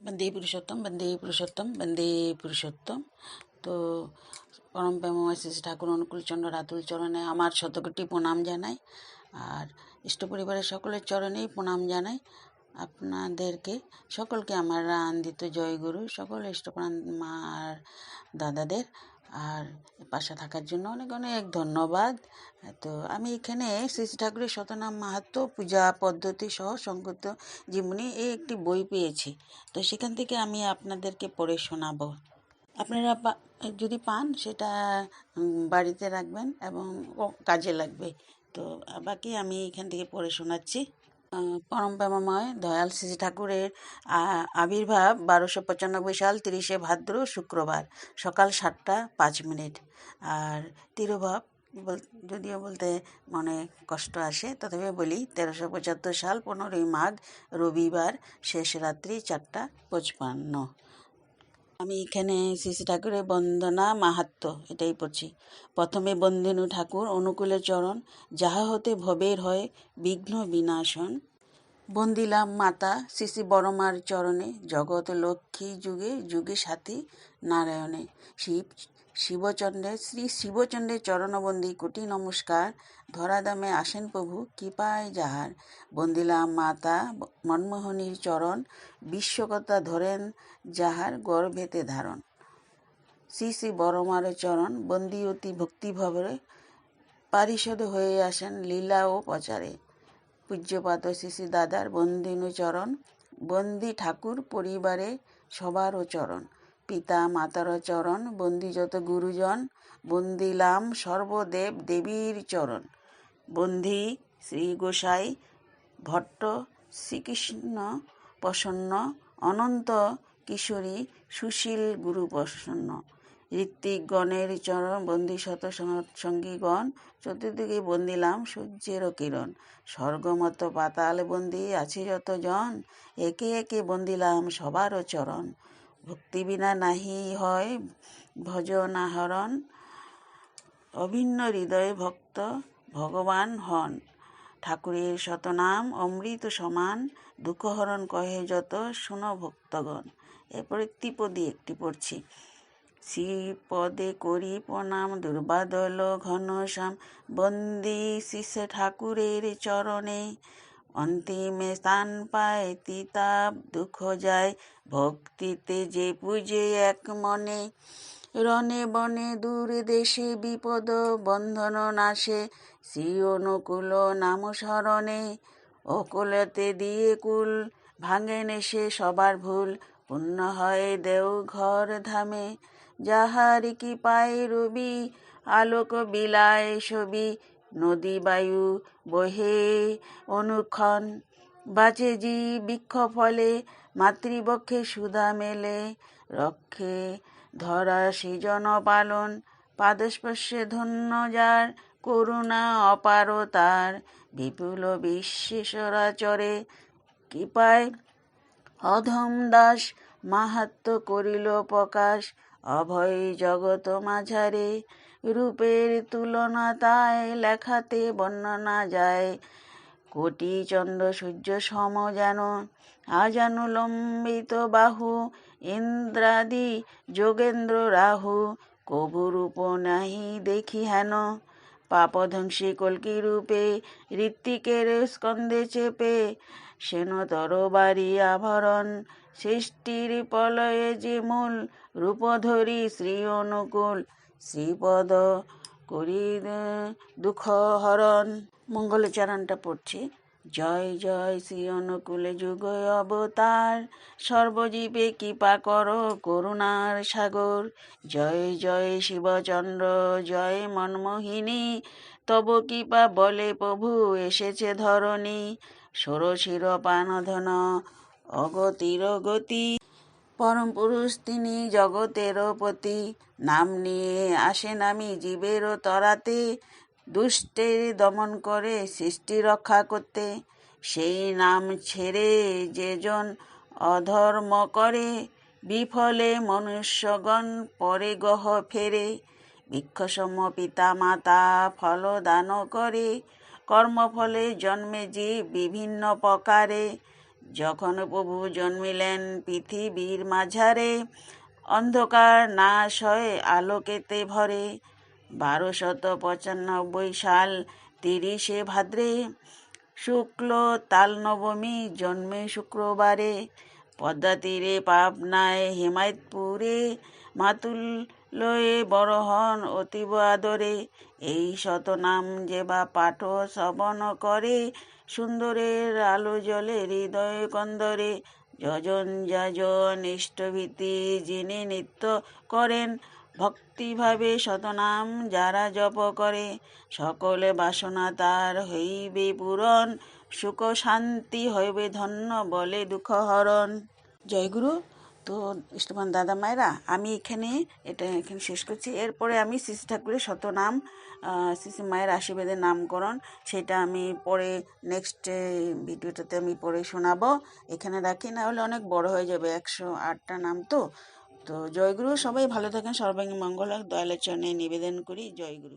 বন্দে পুরুষোত্তম বন্দে পুরুষোত্তম বন্দে পুরুষোত্তম। তো পরম প্রেমময় অনুকূল ঠাকুর অনুকূলচন্দ্র রাতুল চরণে আমার শতকটি প্রণাম জানাই। আর ইষ্ট পরিবারের সকলের চরণেই প্রণাম জানাই। আপনাদেরকে, সকলকে আমার আনন্দিত জয়গুরু, সকল ইষ্টপ্রান্ত মা আর দাদাদের। আর পাশে থাকার জন্য অনেক অনেক ধন্যবাদ। তো আমি এখানে শ্রী ঠাকুরের শতনাম মাহাত্ম পূজা পদ্ধতি সহ সংগত জীবনী এই একটি বই পেয়েছি। তো সেখান থেকে আমি আপনাদেরকে পড়ে শোনাবো। আপনারা যদি পান সেটা বাড়িতে রাখবেন এবং কাজে লাগবে। তো বাকি আমি এখান থেকে পড়ে শোনাচ্ছি। পরম প্রেমময়, দয়াল শ্রী ঠাকুরের আবির্ভাব বারোশো পঁচানব্বই সাল তিরিশে ভাদ্র শুক্রবার, সকাল সাতটা পাঁচ মিনিট। আর তিরুভাব যদিও বলতে মনে কষ্ট আসে তথাপি বলি তেরোশো পঁচাত্তর সাল পনেরোই মাঘ, রবিবার, শেষ রাত্রি চারটা পঁচপান্ন। আমি এখানে শ্রী ঠাকুরের বন্দনা মাহাত্ম এটাই পড়ছি। প্রথমে বন্দিনু ঠাকুর অনুকূলে চরণ, যাহা হতে ভবের হয় বিঘ্ন বিনাশন। বন্দিলাম মাতা, শ্রী বরমার চরণে, জগৎ লক্ষ্মী যুগে যুগে সাথী, নারায়ণে। শিব শিবচন্দ্রের, শ্রী শিবচন্দ্রের চরণবন্দি কোটি নমস্কার। ধরাদামে আসেন প্রভু, কৃপায় যাহার। বন্দিলাম মাতা মনমোহনীর চরণ বিশ্বকতা ধরেন যাহার গর্ভেতে ধারণ। শ্রী শ্রী বড়মার চরণ, বন্দি অতি ভক্তিভাবে পারিষদ হয়ে আসেন লীলা ও প্রচারে। পূজ্যপাত শ্রী শ্রী দাদার বন্দিনু চরণ, বন্দি ঠাকুর পরিবারে সবারও চরণ। পিতা মাতার চরণ বন্দি যত গুরুজন, বন্দিলাম সর্বদেব দেবীর চরণ। বন্ধি শ্রী গোসাই ভট্ট শ্রীকৃষ্ণ প্রসন্ন, অনন্ত কিশোরী সুশীল গুরু প্রসন্ন। ঋত্বিকগণের চরণ, বন্দি শত সঙ্গীগণ, চতুর্দিকে বন্দিলাম সূর্যের কিরণ। স্বর্গমত পাতাল বন্দি আছে যত জন একে একে বন্দিলাম সবারও চরণ। ভক্তি বিনা নাহি হয় ভজন আহরণ অভিন্ন হৃদয় ভক্ত ভগবান হন। ঠাকুরের শতনাম অমৃত সমান। দুঃখহরণ কহে যত, শুনো ভক্তগণ। এরপরে ত্রিপদী একটি পড়ছি। শ্রীপদে করি প্রণাম, দুর্বাদল ঘনশ্যাম বন্দি শিষ্য ঠাকুরের চরণে। অন্তিমে স্থান পায়, তিতাব দুঃখ যায়, ভক্তিতে যে পুজে এক মনে। রণে বনে দূর দেশে বিপদ, বন্ধন নাশে শ্রী অনুকূল নাম স্মরণে। অকুলতে দিয়ে কুল ভাঙে নেশে সবার ভুল পুণ্য হয় দেও ঘর ধামে। যাহার কি পায় রবি, আলোক বিলায় ছবি নদী বায়ু বহে অনুক্ষণ। বাঁচে জি বৃক্ষ ফলে মাতৃবক্ষে সুধা মেলে রক্ষে। ধরা সৃজন পালন, পাদস্পর্শে ধন্য যার, করুণা অপার তার। বিপুল বিশ্বেশ্বরাচরে কৃপায় অধম দাস মাহাত্ম করিল প্রকাশ। অভয় জগত মাঝারে রূপের তুলনা তাই লেখাতে বর্ণনা যায়। কোটি চন্দ্র সূর্য সম যেন আজানু লম্বিত বাহু, ইন্দ্রাদি যোগেন্দ্র রাহু কবু রূপ নাহি দেখি হেন। পাপধ্বংসী কল্কি রূপে ঋত্বিকের স্কন্দে চেপে সেন তরবারি আভরণ, সৃষ্টির প্রলয়ে যে মূল রূপধরি শ্রী অনুকূল শ্রীপদ করি দুঃখ হরণ। মঙ্গলচরণটা পড়ছি। জয় জয় শ্রী অনুকূলে যুগ অবতার। সর্বজীবে কৃপা কর করুণার সাগর। জয় জয় শিবচন্দ্র, জয় মনমোহিনী। তব কৃপা বলে প্রভু এসেছে ধরণী। ষোড়শির পানধন অগতির গতি। পরম পুরুষ তিনি জগতেরও পতি। নাম নিয়ে আসেন আমি জীবেরও তরাতে। দুষ্টের দমন করে সৃষ্টি রক্ষা করতে। সেই নাম ছেড়ে যেজন অধর্ম করে, বিফলে মনুষ্যগণ পরে গহ ফেরে। বৃক্ষসম পিতা মাতা ফল দান করে, কর্মফলে জন্মে জীব বিভিন্ন প্রকারে। যখন প্রভু জন্মিলেন পৃথিবীর মাঝারে, অন্ধকার নাশ হয়ে আলোকেতে ভরে। বারোশত পঁচানব্বই সাল তিরিশে ভাদ্রে শুক্ল তাল নবমী জন্মে শুক্রবারে। পদ্মা তীরে পাবনায় হেমায়তপুরে মাতুল লয়ে বড় হন অতীব আদরে। এই শতনাম যে বা পাঠ শ্রবণ করে, সুন্দরের আলো জলে হৃদয় কন্দরে। যজন যাজন ইষ্টভীতি যিনি নৃত্য করেন, ভক্তিভাবে শতনাম যারা জপ করে। সকলে বাসনা তার হইবে পূরণ, সুখ শান্তি হইবে ধন্য বলে দুঃখ হরণ। জয়গুরু তো ইষ্টমান দাদা মায়েরা, আমি এখানে, এটা এখানে শেষ করছি। এরপরে আমি শ্রী ঠাকুরের শতনাম শ্রী মায়ের আশীর্বাদের নামকরণ, সেটা আমি পরে নেক্সট ভিডিওটাতে আমি পরে শোনাবো। এখানে রাখি না হলে অনেক বড় হয়ে যাবে, একশো আটটা নাম তো। তো জয়গুরু, সবাই ভালো থাকেন, সর্বাঙ্গী মঙ্গল দয়ালের চরণে নিবেদন করি, জয়গুরু।